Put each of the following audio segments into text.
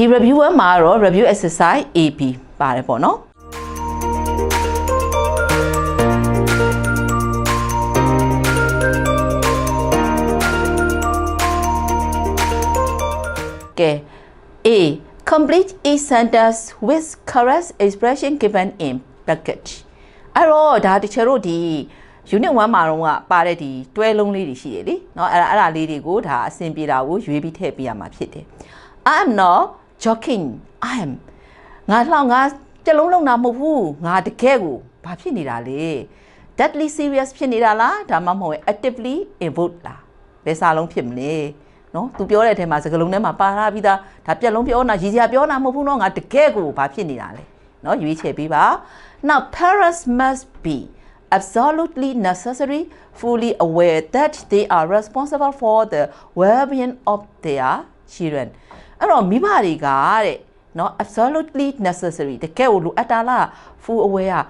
ဒီ reviewer မှာတော့ review exercise AB ပါတယ်ပေါ့နော်ကဲ A complete each sentence with correct expression given in bracket အဲ့တော့ဒါတချို့တို့ဒီ unit 1မှာတော့ကပါတဲ့ဒီတွဲလုံးလေးတွေရှိတယ်လीเนาะအဲ့ဒါအဲ့ဒါလေးတွေကိုဒါအဆင်ပြေတာကိုရွေးပြီးထည့်ပေးရမှာဖြစ်တယ် I am not joking I am ငါလှောင်ငါကြက်လုံးလုံးတာမဟုတ်ဘူးငါတကယ်ကိုဘာဖြစ်နေတာလဲ deadly serious ဖြစ်နေတာလားဒါမှမဟုတ်ရင် actively involved လားဘယ်စာလုံးဖြစ်မလဲနော်သူပြောတဲ့အထဲမှာစကားလုံးထဲမှာပါလာပြီးသားဒါပြက်လုံးပြောတာရည်စရာပြောတာမဟုတ်ဘူးနော်ငါတကယ်ကိုဘာဖြစ်နေတာလဲနော်ရွေးချယ်ပေးပါ now parents must be absolutely necessary fully aware that they are responsible for the well-being of their children အဲ့တော့မိဘတွေကတဲ့နော် absolutely necessary တကယ်ကိုလိုအပ်တာလား full aware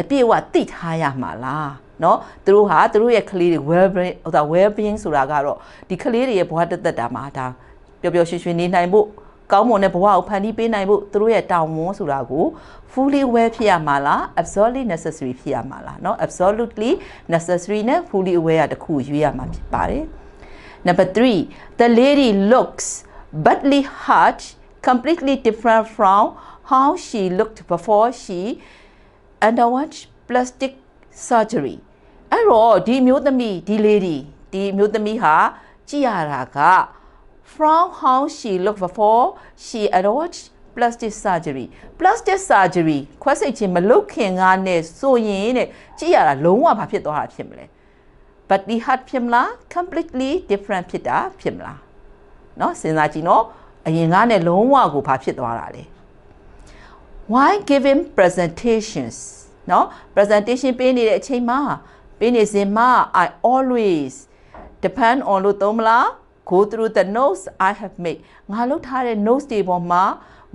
အပြည့်အဝသိထားရမှာလားနော်သူတို့ဟာသူတို့ရဲ့ကလေးတွေ well being ဟိုဒါ well being ဆိုတာကတော့ဒီကလေးတွေရဲ့ဘဝတသက်တာမှာဒါပျော်ပျော်ရွှင်ရွှင်နေနိုင်ဖို့ကောင်းမွန်တဲ့ဘဝကိုဖန်တီးပေးနိုင်ဖို့သူတို့ရဲ့တောင်းဝန်ဆိုတာကို fully aware ဖြစ်ရမှာလား absolutely necessary ဖြစ်ရမှာလားเนาะ absolutely necessary နဲ့ fully aware ကတခုရွေးရမှာဖြစ်ပါတယ် number 3 the lady looks badly hurt completely different from how she looked before she underwent plastic surgery အဲ့တော့ဒီမျိုးသမီးဒီ lady ဒီမျိုးသမီးဟာကြည့်ရတာက from how she looked before she underwent plastic surgery plastic surgery ခွဲစိတ်ခြင်းမလုပ်ခင်ကနဲ့ဆိုရင်တဲ့ကြည့်ရတာလုံးဝဘာဖြစ်သွားတာဖြစ်မလဲ but the heart ဖြစ်မလား completely different ဖြစ်တာဖြစ်မလား เนาะစဉ်းစားကြည့်เนาะအရင်ကနဲ့လုံးဝကိုဘာဖြစ်သွားတာလဲ why giving presentations เนาะ presentation ပေးနေတဲ့အချိန်မှာပေးနေစဉ်မှာ I always depend on လို့သုံးမလား go through the notes I have made ငါလုပ်ထားတဲ့ notes တွေပေါ်မှာ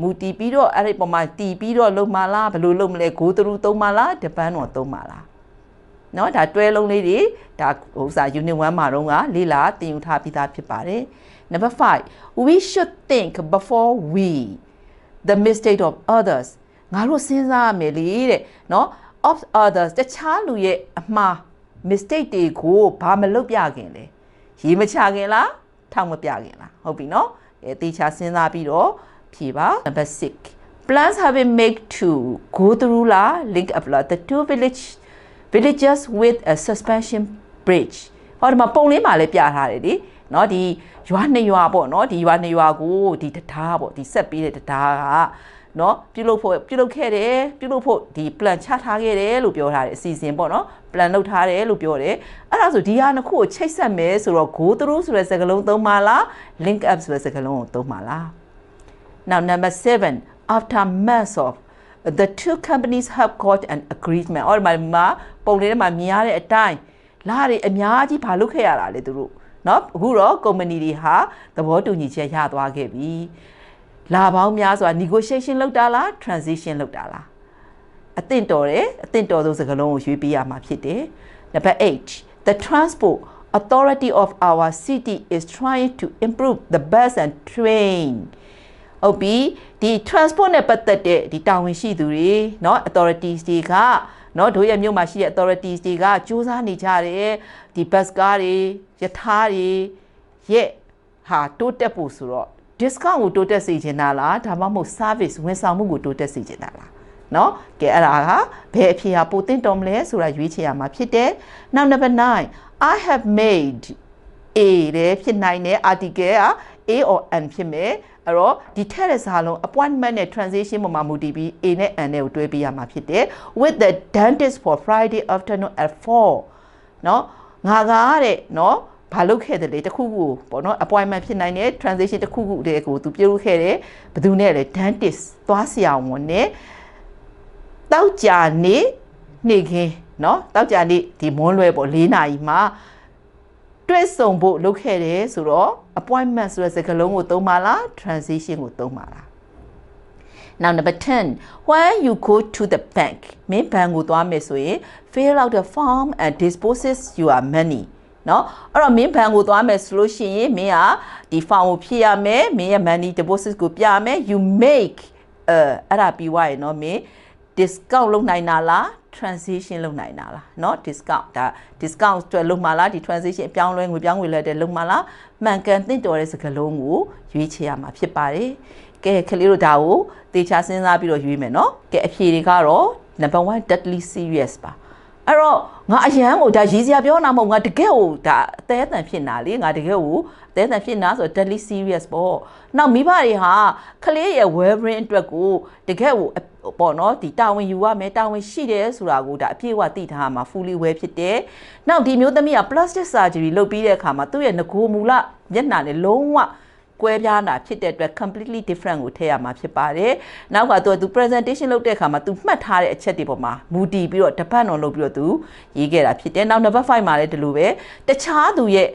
မူတည်ပြီးတော့အဲ့ဒီပေါ်မှာတည်ပြီးတော့လုပ်မှာလားဘယ်လိုလုပ်မလဲ go through သုံးမှာလား depend on သုံးမှာလားเนาะဒါတွဲလုံးလေးတွေဒါဥစား unit 1မှာတော့ကလေ့လာသင်ယူထားပြီးသားဖြစ်ပါတယ် Number five, we should think before we the mistake of others ငါတို့စဉ်းစားရမယ်လေတဲ့နော် of others တခြားလူရဲ့အမှား mistake တွေကိုဘာမလုပ်ပြခင်လဲရေးမချခင်လားထောက်မပြခင်လားဟုတ်ပြီနော်အဲတေချာစဉ်းစားပြီးတော့ဖြေပါ number 6 plans have been made to go through la link up la the two village villages with a suspension bridge ဟောဒီမှာပုံလေးမှာလည်းပြထားတယ်ဒီ เนาะဒီရွာနှစ်ရွာပေါ့เนาะဒီရွာနှစ်ရွာကိုဒီတရားပေါ့ဒီဆက်ပြီးတဲ့တရားကเนาะပြုလုပ်ဖို့ပြုလုပ်ခဲ့တယ်ပြုလုပ်ဖို့ဒီ plan ချထားခဲ့တယ်လို့ပြောထားတယ်အစီအစဉ်ပေါ့เนาะ plan လုပ်ထားတယ်လို့ပြောတယ်အဲ့ဒါဆိုဒီဟာနှစ်ခုကိုချိတ်ဆက်မယ်ဆိုတော့ go through ဆိုတဲ့စကားလုံးသုံးပါလား link up ဆိုတဲ့စကားလုံးကိုသုံးပါလား now number 7 after months of the two companies have got an agreement အော်ဒီမှာပုံလေးထဲမှာမြင်ရတဲ့အတိုင်းလာတွေအများကြီးဘာလုပ်ခဲ့ရတာလဲသူတို့ เนาะအခုတော့ company တွေဟာသဘောတူညီချက်ရသွားခဲ့ပြီလာပေါင်းများစွာ negotiation လုပ်တာလား transition လုပ်တာလားအသင့်တော်တယ်အသင့်တော်ဆုံးစကားလုံးကိုရွေးပေးရမှာဖြစ်တယ် number 8 the transport authority of our city is trying to improve the bus and train ဟုတ်ပြီဒီ transport နဲ့ပတ်သက်တဲ့ဒီတာဝန်ရှိသူတွေเนาะ authorities တွေကเนาะတို့ရဲ့မြို့မှာရှိတဲ့ authorities တွေကစူးစမ်းနေကြတယ်ဒီ bus ကားတွေ ယထာတွေရဲ့ဟာတိုးတက်ဖို့ဆိုတော့ discount ကိုတိုးတက်စေချင်တာလားဒါမှမဟုတ် service ဝန်ဆောင်မှုကိုတိုးတက်စေချင်တာလားเนาะကဲအဲ့ဒါကဘယ်အဖြေဟာပိုတင်တော်မလဲဆိုတာရွေးချယ်ရမှာဖြစ်တယ် now number 9 i have made a လည်းဖြစ်နိုင်တယ် article က a or n ဖြစ်မယ်အဲ့တော့ဒီထက်တဲ့စာလုံး appointment နဲ့ transition ပေါ်မှာမူတည်ပြီး a နဲ့ n နဲ့ကိုတွဲပေးရမှာဖြစ်တယ် with the dentist for friday afternoon at 4เนาะငါကားတဲ့เนาะ ဘာလုပ်ခဲ့တယ်လေတခုခုပေါ့နော် appointment ဖြစ်နိုင်တယ် transition တခုခုတည်းကိုသူပြုလုပ်ခဲ့တယ်ဘယ်သူနဲ့လဲ dentist သွားဆရာဝန်နဲ့တောက်ကြနေနေခင်းเนาะတောက်ကြနေဒီမွန်းလွဲပေါ့၄နာရီမှာတွေ့ဆုံဖို့လုပ်ခဲ့တယ်ဆိုတော့ appointment ဆိုတဲ့စကားလုံးကိုသုံးပါလား transition ကိုသုံးပါလား Now number 10 when you go to the bank မင်းဘဏ်ကိုသွားမယ်ဆိုရင် fill out the form and disposes your money เนาะအဲ့တော့မင်းဘဏ်ကိုသွားမယ်ဆိုလို့ရှိရင်မင်းကဒီ form ကိုဖြည့်ရမယ်မင်းရဲ့ money deposit ကိုပြရမယ် you make အဲအဲ့ဒါပြီးသွားရင်เนาะမင်း discount လုပ်နိုင်တာလား transition လုပ်နိုင်တာလားเนาะ discount ဒါ discount အတွက်လုပ်မှာလားဒီ transition အပြောင်းလဲငွေပြောင်းငွေလဲတဲ့လုပ်မှာလားမှန်ကန်သင့်တော်တဲ့စကားလုံးကိုရွေးချယ်ရမှာဖြစ်ပါတယ်ကဲကလေးတို့ဒါကိုသေချာစဉ်းစားပြီးတော့ရွေးမယ်เนาะကဲအဖြေတွေကတော့ number 1 deadly serious ပါ အဲ့တော့ငါအရန်ကိုဒါရေးစရာပြောတာမဟုတ်ငါတကယ်ကိုဒါအသေးအတန်ဖြစ်နေတာလေငါတကယ်ကိုအသေးအတန်ဖြစ်နေတာဆိုတော့ deadly serious ပေါ့နောက်မိဘတွေဟာကလေးရဲ့ well brain အတွက်ကိုတကယ်ကိုပေါ့နော်ဒီတာဝန်ယူရမယ်တာဝန်ရှိတယ်ဆိုတာကိုဒါအပြည့်အဝသိထားမှာ fully well ဖြစ်တယ်နောက်ဒီမျိုးသမီးက plastic surgery လုပ်ပြီးတဲ့အခါမှာသူ့ရဲ့ငကိုမူလမျက်နှာနဲ့လုံးဝ ကွဲပြားတာဖြစ်တဲ့အတွက် completely different ကိုထည့်ရမှာဖြစ်ပါတယ်။နောက်ကသူကသူ presentation လုပ်တဲ့အခါမှာသူမှတ်ထားတဲ့အချက်တွေပေါ်မှာမူတည်ပြီးတော့တပတ်တော်လုပ်ပြီးတော့သူရေးခဲ့တာဖြစ်တယ်။နောက် number 5မှာလည်းဒီလိုပဲတခြားသူရဲ့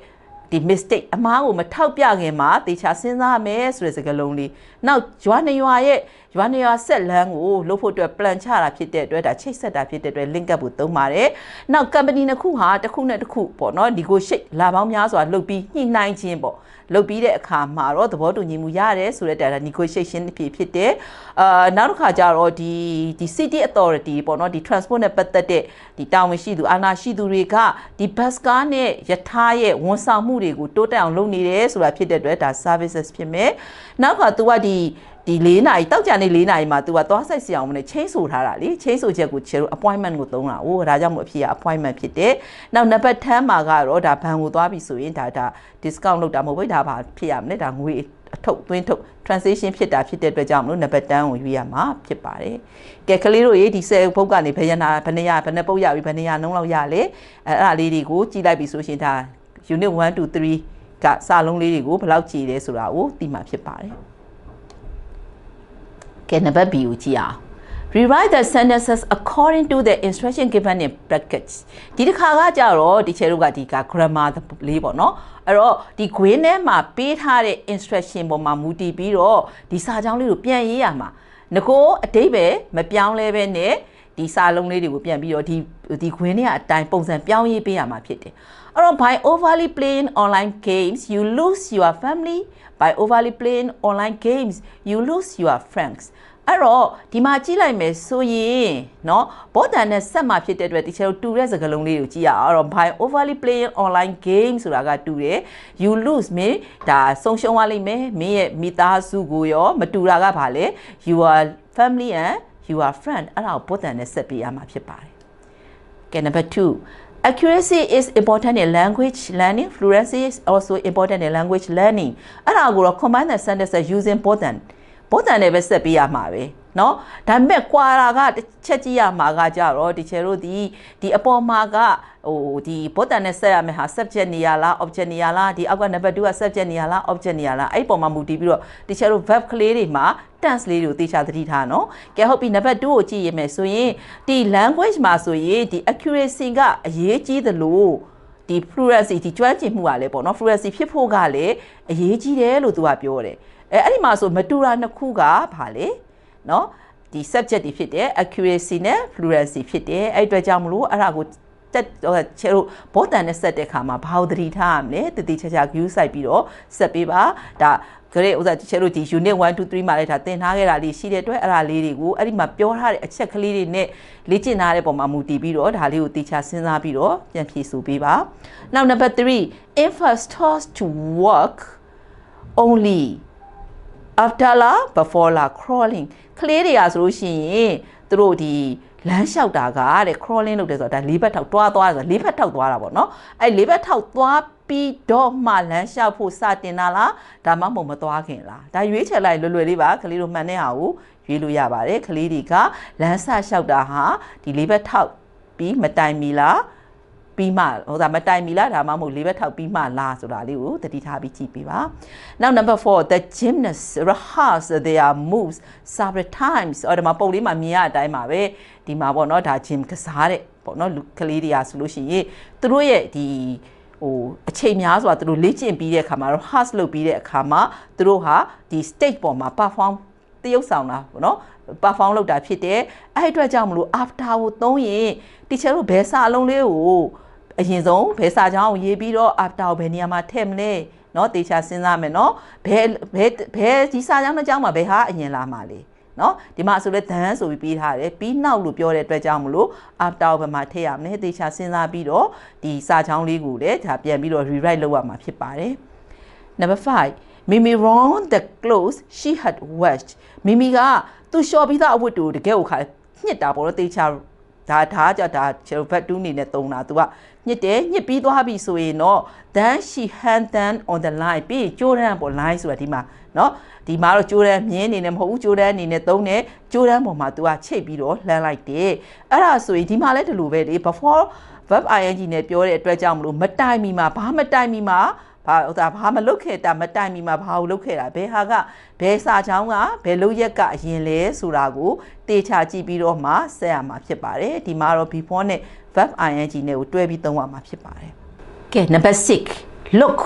ဒီ mistake အမားကိုမထောက်ပြခင်မှာတေချာစဉ်းစားမယ်ဆိုတဲ့စကားလုံးလေး နောက်ရွာနေရွာရဲ့ရွာနေရွာဆက်လန်းကိုလုပ်ဖို့အတွက် plan ချတာဖြစ်တဲ့အတွက်ဒါချိတ်ဆက်တာဖြစ်တဲ့အတွက် link up ကိုသုံးပါတယ်နောက် company တစ်ခုဟာတစ်ခုနဲ့တစ်ခုပေါ့နော် negotiate လာပေါင်းများစွာလုပ်ပြီးညှိနှိုင်းခြင်းပေါ့လုပ်ပြီးတဲ့အခါမှာတော့သဘောတူညီမှုရတယ်ဆိုတဲ့ data negotiation ဖြစ်ဖြစ်တယ်အာနောက်တစ်ခါကျတော့ဒီဒီ city authority ပေါ့နော်ဒီ transport နဲ့ပတ်သက်တဲ့ဒီတာဝန်ရှိသူအာဏာရှိသူတွေကဒီ bus ကားနဲ့ယထာရဲ့ဝန်ဆောင်မှုတွေကိုတိုးတက်အောင်လုပ်နေတယ်ဆိုတာဖြစ်တဲ့အတွက်ဒါ services ဖြစ်မယ်နောက်ကသူကဒီဒီ၄နာရီတောက်ကြနေ၄နာရီမှာ तू ကသွားဆိုင်စီအောင်မနဲ့ချင်းဆိုထားတာလေချင်းဆိုချက်ကိုချေတို့ appointment ကိုသုံးတာ။အိုးဒါကြောင့်မို့အဖြစ်က appointment ဖြစ်တယ်။နောက်နံပါတ်10မှာကတော့ဒါဘဏ်ကိုသွားပြီဆိုရင်ဒါဒါ discount လုပ်တာမဟုတ်ဘူးဒါဘာဖြစ်ရမလဲဒါငွေအထုတ်သွင်းထုတ် transaction ဖြစ်တာဖြစ်တဲ့အတွက်ကြောင့်မလို့နံပါတ်10ကိုရွေးရမှာဖြစ်ပါတယ်။ကဲကလေးတို့ရေဒီ10ဘုတ်ကနေဘယ်ရနာဘယ်နေရဘယ်နှပုတ်ရပြီဘယ်နေရနှုံးလောက်ရလဲအဲအဲ့ဒါလေးတွေကိုကြည့်လိုက်ပြီဆိုရှင်ဒါ unit 1 2 3ကစာလုံးလေးတွေကိုဘယ်လောက်ကြည်လဲဆိုတာကိုသိမှာဖြစ်ပါတယ်။ ကဲနံပါတ် B ကိုကြည့်အောင် rewrite the sentences according to the instruction given in brackets ဒီတစ်ခါကကြတော့ဒီချေတို့ကဒီက grammar လေးပေါ့နော်အဲ့တော့ဒီ green ထဲမှာပေးထားတဲ့ instruction ပေါ်မှာမူတည်ပြီးတော့ဒီစာကြောင်းလေးကိုပြန်ရေးရမှာငကိုအတိတ်ပဲမပြောင်းလဲပဲနဲ့ ဒီစာလုံးလေးတွေကိုပြန်ပြီးတော့ဒီဒီ green ထဲကအတိုင်းပုံစံပြောင်းရေးပေးရမှာဖြစ်တယ်အဲ့တော့ by overly playing online games you lose your family by overly playing online games you lose your friends အဲ့တော့ဒီမှာကြည့်လိုက်မယ်ဆိုရင်เนาะဘောတန်နဲ့ဆက်မှာဖြစ်တဲ့အတွက်ဒီချေတို့တူတဲ့စကားလုံးလေးကိုကြည့်ရအောင်အဲ့တော့ by overly playing online game ဆိုတာကတူတယ် you lose မင်းဒါဆုံးရှုံးသွားလိမ့်မယ်မင်းရဲ့မိသားစုကိုရောမတူတာကဘာလဲ your family and your friend အဲ့ဒါကိုဘောတန်နဲ့ဆက်ပေးရမှာဖြစ်ပါတယ်ကဲ number 2 accuracy is important in language learning fluency is also important in language learning အဲ့ဒါကိုတော့ combine the sentences using both and ဘုဒ္ဓံနဲ့ပဲဆက်ပေးရမှာပဲ เนาะဒါပေမဲ့ကွာတာကတစ်ချက်ကြည့်ရမှာကကြတော့ဒီချေတို့ဒီဒီအပေါ်မှာကဟိုဒီဘုဒ္ဓံနဲ့ဆက်ရမယ်ဟာ subject နေရလား object နေရလားဒီအောက်က number 2က subject နေရလား object နေရလားအဲ့ပေါ်မှာမူတည်ပြီးတော့ဒီချေတို့ verb ကလေးတွေမှာ tense လေးတွေကိုသေချာသတိထားနော်ကဲဟုတ်ပြီ number 2ကိုကြည့်ရမယ်ဆိုရင်ဒီ language မှာဆိုရင်ဒီ accuracy ကအရေးကြီးသလိုဒီ fluency ဒီကျွမ်းကျင်မှုကလည်းပေါ့နော် fluency ဖြစ်ဖို့ကလည်းအရေးကြီးတယ်လို့သူကပြောတယ်အဲအဲ့ဒီမှာဆိုမတူတာနှစ်ခုကဘာလဲ เนาะဒီ subject တွေဖြစ်တယ် accuracy နဲ့ fluency ဖြစ်တယ်အဲ့အတွက်ကြောင့်မလို့အဲ့ဒါကိုတက်ချေတို့ဘောတန်နဲ့ဆက်တဲ့ခါမှာဘာလို့သတိထားရမလဲတတိချာချာ view စိုက်ပြီးတော့ဆက်ပေးပါဒါကြရဥစားချေတို့ဒီ unit 1 2 3မှာလည်းဒါသင်ထားခဲ့တာလေးရှိတဲ့အတွက်အဲ့ဒါလေးတွေကိုအဲ့ဒီမှာပြောထားတဲ့အချက်ကလေးတွေနဲ့လေ့ကျင့်ထားတဲ့ပုံမှာမူတည်ပြီးတော့ဒါလေးကိုတေချာစဉ်းစားပြီးတော့ပြန်ဖြေဆိုပေးပါနောက် number 3 infants tossed to work only after la before la crawling ကလေးတွေကဆိုလို့ရှိရင်သူတို့ဒီလမ်းလျှောက်တာကတဲ့ crawling လုပ်တယ်ဆိုတာဒါလေးဘက်ထောက်တွားသွားဆိုတာလေးဘက်ထောက်သွားတာပေါ့နော်အဲလေးဘက်ထောက်သွားပြီးတော့မှလမ်းလျှောက်ဖို့စတင်တာလားဒါမှမဟုတ်မသွားခင်လားဒါရွေးချယ်လိုက်လွယ်လွယ်လေးပါကလေးတို့မှန်တဲ့ဟာကိုရွေးလို့ရပါတယ်ကလေးတွေကလမ်းဆလျှောက်တာဟာဒီလေးဘက်ထောက်ပြီးမတိုင်မီလား ပြီးမှဟိုဒါမတိုင်မီလားဒါမှမဟုတ်လေးဘက်ထောက်ပြီးမှလားဆိုတာလေးကိုတတိထားပြီးကြည့်ပေးပါနောက် number 4 the gymnast rehearse their moves several times အော်ဒီမှာပုံလေးမှာမြင်ရတဲ့အတိုင်းပါပဲဒီမှာပေါ့နော်ဒါ gym ကစားတဲ့ပေါ့နော်လူကလေးတွေကဆိုလို့ရှိရင်သူတို့ရဲ့ဒီဟိုအချိန်များစွာသူတို့လေ့ကျင့်ပြီးတဲ့အခါမှာ rehearse လုပ်ပြီးတဲ့အခါမှာသူတို့ဟာဒီ stage ပေါ်မှာ perform တရုပ်ဆောင်တာပေါ့နော် perform လုပ်တာဖြစ်တယ်အဲ့အတွက်ကြောင့်မလို့ after ကိုသုံးရင် teacher တို့ဘယ်စာအလုံးလေးကို အရင်ဆုံးဘယ်စာကြောင်းကိုရေးပြီးတော့ after ကိုဘယ်နေရာမှာထည့်မလဲเนาะတေချာစဉ်းစားမယ်เนาะဘယ်ဘယ်ဘယ်ဒီစာကြောင်းတစ်ကြောင်းမှာဘယ်ဟာအရင်လာမှာလဲเนาะဒီမှာဆိုလဲဒန်းဆိုပြီးပြီးထားတယ်ပြီးနောက်လို့ပြောတဲ့အတွက်ကြောင့်မလို့ after ကိုဘယ်မှာထည့်ရမလဲတေချာစဉ်းစားပြီးတော့ဒီစာကြောင်းလေးကိုလည်းဒါပြန်ပြီးတော့ rewrite လုပ်ရမှာဖြစ်ပါတယ် number 5 Mimi wrong the clothes she had washed မိမိကသူလျှော်ပြီးသားအဝတ်တူတကယ်ကိုခါညှစ်တာပေါ့နော်တေချာ ဒါဒါကြဒါချေဘတ်တူးနေနဲ့တုံးတာ तू ကညစ်တယ်ညစ်ပြီးသွားပြီဆိုရင်တော့ then she hand them on the line ပြီးကြိုးရမ်းပေါ့ line ဆိုတာဒီမှာเนาะဒီမှာတော့ကြိုးရမ်းမြင်းနေနဲ့မဟုတ်ဘူးကြိုးရမ်းအနေနဲ့သုံးတယ်ကြိုးရမ်းပေါ်မှာ तू ကချိတ်ပြီးတော့လှမ်းလိုက်တယ်အဲ့ဒါဆိုရင်ဒီမှာလည်းဒီလိုပဲလေ before verb ing နဲ့ပြောတဲ့အတွက်ကြောင့်မလို့မတိုင်မီမှာဘာမတိုင်မီမှာ ဘာဟိုဒါဘာမလုပ်ခဲ့တာမတိုင်မီမှာဘာကိုလုပ်ခဲ့တာဘယ်ဟာကဘယ်စာချောင်းကဘယ်လုပ်ရက်ကအရင်လဲဆိုတာကိုတေချာကြည့်ပြီးတော့မှဆက်ရမှာဖြစ်ပါတယ်ဒီမှာတော့ before နဲ့ verb ing နဲ့ကိုတွဲပြီးသုံးရမှာဖြစ်ပါတယ်ကဲ number 6 look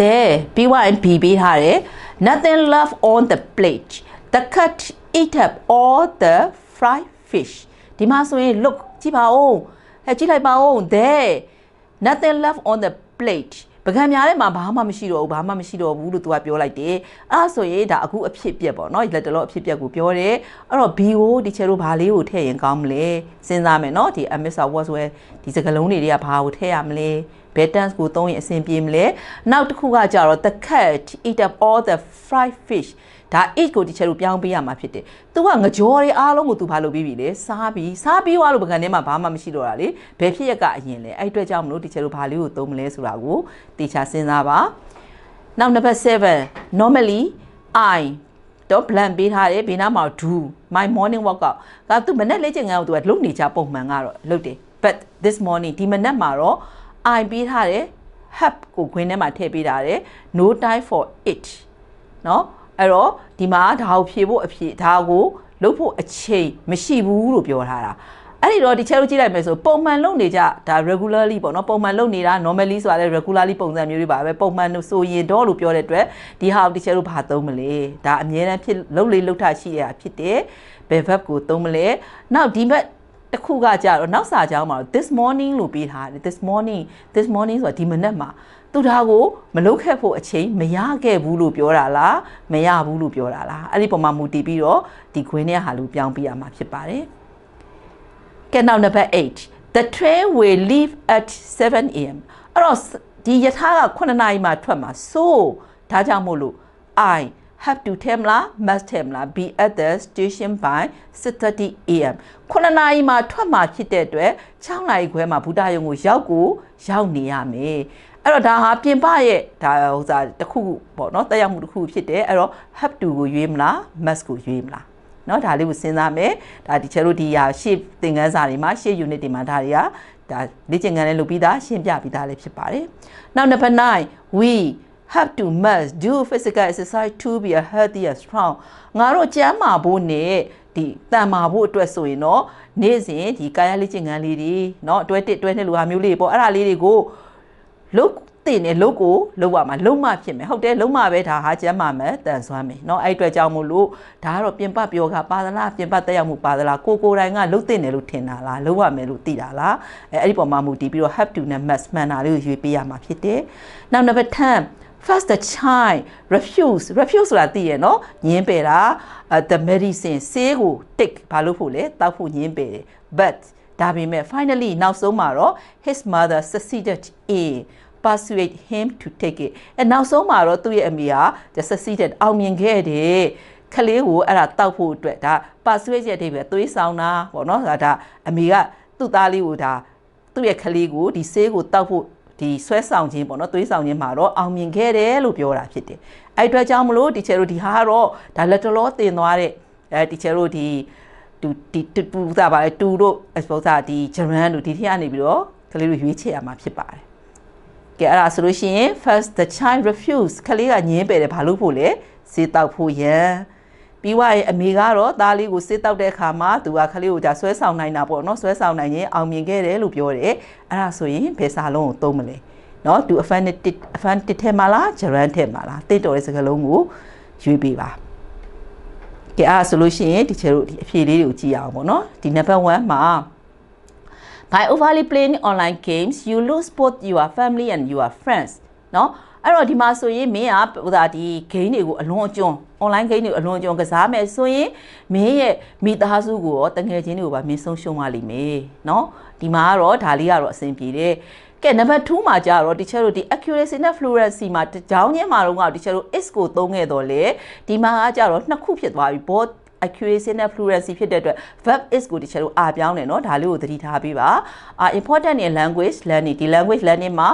there b1 b ပေးထားတယ် nothing left on the plate the cat eat up all the fried fish ဒီမှာဆိုရင် look ကြည့်ပါဦးဟဲ့ကြည့်လိုက်ပါဦး there nothing left on the plate ပကံများထဲမှာဘာမှမရှိတော့ဘူးဘာမှမရှိတော့ဘူးလို့သူကပြောလိုက်တယ်အဲ့ဒါဆိုရင်ဒါအခုအဖြစ်ပြက်ပေါ့နော်လက်တလောအဖြစ်ပြက်ကိုပြောတယ်အဲ့တော့ B ကိုဒီချေတို့ဘာလေးကိုထည့်ရင်ကောင်းမလဲစဉ်းစားမယ်နော်ဒီ Amisa was where ဒီစကလုံးတွေကဘာကိုထည့်ရမလဲဘယ် tense ကိုသုံးရင်အဆင်ပြေမလဲနောက်တစ်ခုကကြတော့ the cat eat up all the fried fish ဒါ eat ကိုဒီချက်လို့ပြောင်းပေးရမှာဖြစ်တယ်။ तू ကငကြောတွေအားလုံးကို तू ဘာလုပ်ပြီးပြီလဲ။စားပြီးစားပြီးသွားလို့ပကံထဲမှာဘာမှမရှိတော့တာလေ။ဘယ်ဖြစ်ရက်ကအရင်လဲ။အဲ့အတွက်ကြောင့်မလို့ဒီချက်လို့ဘာလေးကိုသုံးမလဲဆိုတာကိုတေချာစဉ်းစားပါ။ Now number 7 normally I တော့ plan ပေးထားတယ်ဘေးနားမှာ do my morning workout ကသူမနေ့လေ့ကျင့်ခန်းကိုသူကလုပ်နေကြပုံမှန်ကတော့လုပ်တယ် but this morning ဒီမနေ့မှာတော့ I ပေးထားတယ် have ကိုခွင်းထဲမှာထည့်ပေးထားတယ် no time for it เนาะ အဲ့တော့ဒီမှာဒါကိုဖြေဖို့အဖြေဒါကိုလုပ်ဖို့အချိန်မရှိဘူးလို့ပြောထားတာအဲ့ဒီတော့ဒီချက်လို့ကြည့်လိုက်မယ်ဆိုပုံမှန်လုပ်နေကြဒါ regularly ပေါ့နော်ပုံမှန်လုပ်နေတာ normally ဆိုတာလည်း regularly ပုံစံမျိုးတွေပါပဲပုံမှန်ဆိုရင်တော့လို့ပြောတဲ့အတွက်ဒီဟာကိုဒီချက်လို့ဘာသုံးမလဲဒါအမြဲတမ်းဖြစ်လုပ်လေလုပ်ထရှိရတာဖြစ်တယ်ဘယ် verb ကိုသုံးမလဲနောက်ဒီဘက်တစ်ခုကကြတော့နောက်စာကြောင်းမှာ this morning လို့ပေးထားတယ် this morning this morning ဆိုတာဒီမနက်မှာ သူဒါကိုမလုပ်ခဲ့ဖို့အချိန်မရခဲ့ဘူးလို့ပြောတာလားမရဘူးလို့ပြောတာလားအဲ့ဒီပုံမှာမူတည်ပြီးတော့ဒီခွင်းထဲဟာလူပြောင်းပြရမှာဖြစ်ပါတယ်ကဲနောက် number 8 the train will leave at 7 am အဲ့တော့ဒီယထာက9နာရီမှထွက်မှာ so ဒါကြောင့်မို့လို့ i have to ထဲမလား must ထဲမလား be at the station by 6:30 am 9နာရီမှာထွက်မှာဖြစ်တဲ့အတွက်6နာရီခွဲမှာဘူတာယုံကိုရောက်ကိုရောက်နေရမယ်အဲ့တော့ဒါဟာပြင်ပရဲ့ဒါဟိုစားတစ်ခုပေါ့နော်တက်ရောက်မှုတစ်ခုဖြစ်တယ်အဲ့တော့ have to ကိုရွေးမလား must ကိုရွေးမလားเนาะဒါလေးကိုစဉ်းစားမယ်ဒါဒီချေတို့ဒီဟာရှေ့သင်ခန်းစာတွေမှာရှေ့ unit တွေမှာဒါတွေကဒါလေ့ကျင့်ခန်းလေးလုပ်ပြီးသားရှင်းပြပြီးသားလေးဖြစ်ပါတယ်နောက် number 9 we have to must do physical exercise to be a healthy and strong ငါတို့ကျန်းမာဖို့နဲ့ဒီတန်မာဖို့အတွက်ဆိုရင်တော့နေ့စဉ်ဒီကာယလေ့ကျင့်ခန်းလေးတွေเนาะတွဲတစ်တွဲနှစ်လိုဟာမျိုးလေးပေါ့အဲ့ဒါလေးတွေကိုလုတ်တင်နေလုတ်ကိုလုတ်ရမှာလုတ်မှဖြစ်မယ်ဟုတ်တယ်လုတ်မှပဲဒါဟာကျမ်းမာမယ်တန်ဆွမ်းမယ်เนาะအဲ့အတွက်ကြောင့်မို့လို့ဒါကတော့ပြင်ပပြောကပါသလားပြင်ပတက်ရောက်မှုပါသလားကိုကိုတိုင်းကလုတ်တင်တယ်လို့ထင်တာလားလုတ်ရမယ်လို့သိတာလားအဲအဲ့ဒီပုံမှာမူတည်ပြီးတော့ have to နဲ့ must မှန်တာလေးကိုရွေးပေးရမှာဖြစ်တယ်နောက် number 10 first the child refuse refuse ဆိုတာသိရနော်ညင်းပယ်တာ the medicine ဆေးကို take ဘာလို့ဖို့လဲတောက်ဖို့ညင်းပယ်တယ် but ဒါပေမဲ့ finally နောက်ဆုံးမှာတော့ his mother succeeded in persuade him to take it အဲနောက်ဆုံးမှာတော့သူ့ရဲ့အမေက succeeded အောင်မြင်ခဲ့တယ်ခလေးကိုအဲ့ဒါတောက်ဖို့အတွက်ဒါ persuade ရဲ့အဓိပ္ပာယ်သွေးဆောင်တာပေါ့နော်ဒါဒါအမေကသူ့သားလေးကိုဒါသူ့ရဲ့ခလေးကိုဒီဆေးကိုတောက်ဖို့ ဒီဆွဲဆောင်ခြင်းပေါ့နော်သွေးဆောင်ခြင်းမှာတော့အောင်မြင်ခဲ့တယ်လို့ပြောတာဖြစ်တယ်အဲ့အတွက်ကြောင့်မလို့တီချယ်တို့ဒီဟာကတော့ဒါလက်တလောတင်သွားတဲ့အဲတီချယ်တို့ဒီတူဒီတူစားပါလေတူတို့ exposure ဒီဂျမန်တို့ဒီထက်ကနေပြီးတော့ကလေးတို့ရွေးချယ်ရမှာဖြစ်ပါတယ်ကဲအဲ့ဒါဆိုလို့ရှိရင် first the child refuse ကလေးကညင်းပယ်တယ်ဘာလို့ဖို့လဲစေးတောက်ဖို့ရန် ပြီးွားရင်အမေကတော့သားလေးကိုစစ်တောက်တဲ့အခါမှာသူကခလေးကိုじゃဆွဲဆောင်နိုင်တာပေါ့နော်ဆွဲဆောင်နိုင်ရင်အောင်မြင်ခဲ့တယ်လို့ပြောတယ်အဲ့ဒါဆိုရင်ဘယ်စာလုံးကိုသုံးမလဲနော်သူ affirmative affirmative ထဲမှာလား gerund ထဲမှာလားတိတ်တော်တဲ့စကားလုံးကိုရွေးပေးပါကဲအဲ့ဒါဆိုလို့ရှိရင်ဒီချေတို့ဒီအဖြေလေးတွေကိုကြည့်အောင်ပေါ့နော်ဒီ number 1မှာ by overly playing online games you lose both your family and your friends เนาะ အဲ့တော့ဒီမှာဆိုရင်မင်းကဟိုဒါဒီ game တွေကိုအလွန်အကျွန်း online game တွေအလွန်အကျွန်းကစားမယ်ဆိုရင်မင်းရဲ့မိသားစုကိုရောတငယ်ချင်းတွေကိုပါမင်းဆုံးရှုံးသွားလိမ့်မယ်เนาะဒီမှာကတော့ဒါလေးကတော့အဆင်ပြေတယ်ကဲနံပါတ်2မှာကြတော့ teacher တို့ဒီ accuracy နဲ့ fluency မှာကြောင်းချင်းမှာတော့ teacher တို့ is ကိုသုံးခဲ့တော့လေဒီမှာကကြတော့နှစ်ခုဖြစ်သွားပြီ both accuracy နဲ့ fluency ဖြစ်တဲ့အတွက် verb is ကိုတချို့တို့အာပြောင်းတယ်เนาะဒါလေးကိုသတိထားပေးပါ uh, important in language learning ဒီ language learning မှာ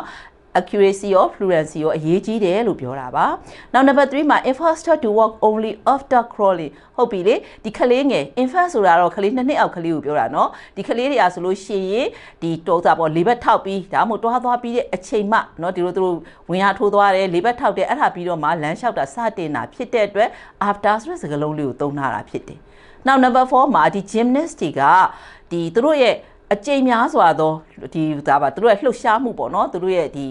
accuracy ရော fluency ရောအရေးကြီးတယ်လို့ပြောတာပါ။ Now number 3မှာ infrastructure to work only after crawling ဟုတ်ပြီလေဒီကလေးငယ် infant ဆိုတာတော့ကလေးနှစ်နှစ်အောက်ကလေးကိုပြောတာเนาะဒီကလေးတွေကဆိုလို့ရှိရင်ဒီတောတာပေါ့လေးဘက်ထောက်ပြီးဒါမှမဟုတ်တွားသွားပြီးတဲ့အချိန်မှเนาะဒီလိုသူတို့ဝင်ရထိုးသွားတယ်လေးဘက်ထောက်တယ်အဲ့ဒါပြီးတော့မှလမ်းလျှောက်တာစတင်တာဖြစ်တဲ့အတွက် after ဆိုတဲ့စကားလုံးလေးကိုသုံးထားတာဖြစ်တယ်။ Now number 4မှာဒီ gymnast တွေကဒီသူတို့ရဲ့အကြိမ်များစွာသောဒီဒါပါသူတို့ရဲ့လှုပ်ရှားမှုပေါ့နော်သူတို့ရဲ့ဒီ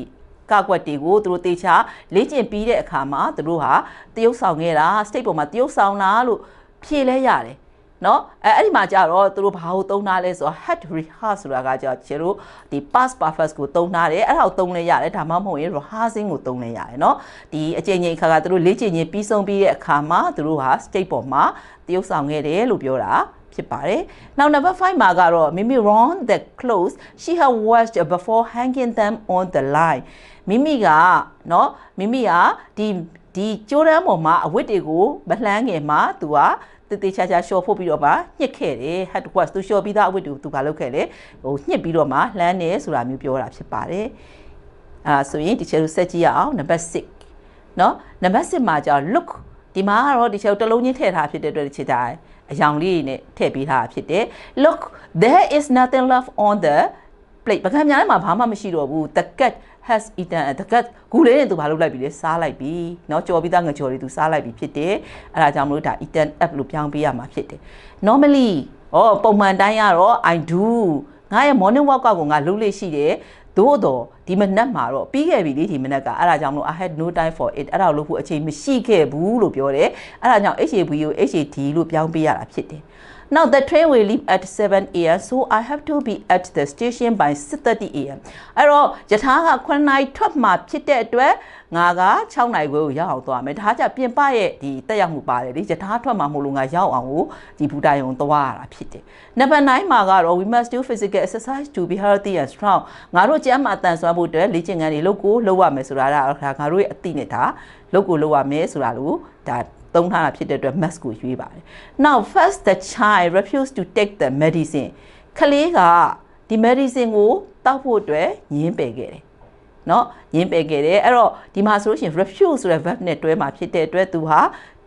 ကကွက်တွေကိုသူတို့တေချာလေ့ကျင့်ပြီးတဲ့အခါမှာသူတို့ဟာတရုပ်ဆောင်ခဲ့တာ state ပေါ်မှာတရုပ်ဆောင်တာလို့ဖြေလဲရတယ်နော်အဲအဲ့ဒီမှာကြတော့သူတို့ဘာကိုသုံးထားလဲဆိုတော့ head rehearse ဆိုတာကကြတော့ကျတို့ဒီ past perfect ကိုသုံးထားတယ်အဲ့ဒါကိုသုံးလဲရတယ်ဒါမှမဟုတ်ရင် rehearsing ကိုသုံးလဲရတယ်နော်ဒီအချိန်ချင်းခါကသူတို့လေ့ကျင့်ခြင်းပြီးဆုံးပြီးတဲ့အခါမှာသူတို့ဟာ state ပေါ်မှာတရုပ်ဆောင်ခဲ့တယ်လို့ပြောတာ ဖြစ်ပါတယ်။ Now number 5မှာကတော့မိမိ wrong the clothes she had washed before hanging them on the line မိမိကเนาะမိမိကဒီဒီကြိုးတန်းပေါ်မှာအဝတ်တွေကိုမလှမ်းခင်မှာ तू ကတေတေချာချာရှော့ဖို့ပြီးတော့မှညှစ်ခဲ့တယ် head was သူရှော့ပြီးသားအဝတ်တွေကို तू ကလုပ်ခဲ့လေဟိုညှစ်ပြီးတော့မှလှမ်းတယ်ဆိုတာမျိုးပြောတာဖြစ်ပါတယ်အဲဆိုရင်ဒီချေတို့ဆက်ကြည့်ရအောင် number 6เนาะ number 6မှာကျတော့ look ဒီမှာကတော့ဒီချေတို့တစ်လုံးချင်းထည့်ထားဖြစ်တဲ့အတွက်ဒီချေတိုင်း အယောင်လေးနဲ့ထည့်ပေးထားတာဖြစ်တယ် look there is nothing left on the plate ပကံများထဲမှာဘာမှမရှိတော့ဘူး the cat has eaten the cat ဂူလေးနဲ့သူဘာလုပ်လိုက်ပြီလဲစားလိုက်ပြီเนาะကြော်ပြီးသားငကြော်လေးသူစားလိုက်ပြီဖြစ်တယ်အဲ့ဒါကြောင့်မလို့ဒါ eaten up လို့ပြောင်းပေးရမှာဖြစ်တယ် normally ဩပုံမှန်တိုင်းကတော့ I do ငါရဲ့ morning walk ကိုငါလုပ်လို့ရှိတယ် သို့တော့ဒီမနက်မှာတော့ပြီးခဲ့ပြီလေဒီမနက်ကအဲ့ဒါကြောင့်မလို့ I had no time for it အဲ့ဒါလို့ဖို့အချိန်မရှိခဲ့ဘူးလို့ပြောတယ်အဲ့ဒါကြောင့် HAV ကို HAD လို့ပြောင်းပေးရတာဖြစ်တယ် Now the train will leave at 7 a.m. so I have to be at the station by 6:30 a.m. အဲ့တော့ယထာက9နာရီထွက်မှာဖြစ်တဲ့အတွက်ငါက6နာရီခွဲကိုရောက်အောင်သွားမယ်ဒါကြပြင်ပရဲ့ဒီတက်ရောက်မှုပါတယ်လေယထာထွက်မှာမဟုတ်လို့ငါရောက်အောင်ကိုဒီဘူတာယုံသွားရတာဖြစ်တယ်။ Number 9မှာကတော့ we must do physical exercise to be healthy and strong ငါတို့ကျန်းမာတန်ဆွမ်းဖို့အတွက်လေ့ကျင့်ခန်းတွေလုပ်ကိုလုပ်ရမယ်ဆိုတာဒါငါတို့ရဲ့အသိနဲ့ဒါလုပ်ကိုလုပ်ရမယ်ဆိုတာလို့ဒါ သုံးထားတာဖြစ်တဲ့အတွက် mask ကိုရွေးပါတယ် now first the child refused to take the medicine ကလေးကဒီ medicine ကိုတောက်ဖို့အတွက်ညင်းပယ်ခဲ့တယ်เนาะညင်းပယ်ခဲ့တယ်အဲ့တော့ဒီမှာဆိုလို့ရှိရင် refuse ဆိုတဲ့ verb နဲ့တွဲမှာဖြစ်တဲ့အတွက်သူဟာ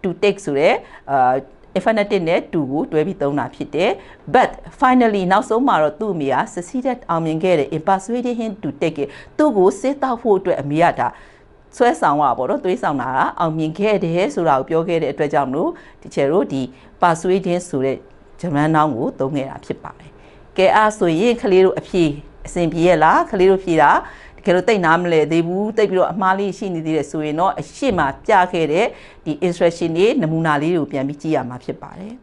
to take ဆိုတဲ့အာ infinitive နဲ့ to ကိုတွဲပြီးသုံးတာဖြစ်တယ် but finally နောက်ဆုံးမှာတော့သူ့အမေက succeeded အောင်မြင်ခဲ့တယ် in persuading him to take it သူ့ကိုစေးတောက်ဖို့အတွက်အမေကဒါ ဆွဲဆောင်တာပေါ့နော်သွေးဆောင်တာအောင်မြင်ခဲ့တယ်ဆိုတာကိုပြောခဲ့တဲ့အတွက်ကြောင့်မလို့ဒီချေတို့ဒီ persuading ဆိုတဲ့ဂျမန်နောင်းကိုသုံးခဲ့တာဖြစ်ပါတယ်ကဲအားဆိုရင်ကလေးတို့အဖြေအစဉ်ပြေရဲ့လားကလေးတို့ဖြေတာတကယ်လို့တိတ်နားမလဲသေးဘူးတိတ်ပြီးတော့အမှားလေးရှိနေသေးတယ်ဆိုရင်တော့အရှိမပြခဲ့တဲ့ဒီ instruction တွေနမူနာလေးတွေကိုပြန်ပြီးကြည့်ရမှာဖြစ်ပါတယ်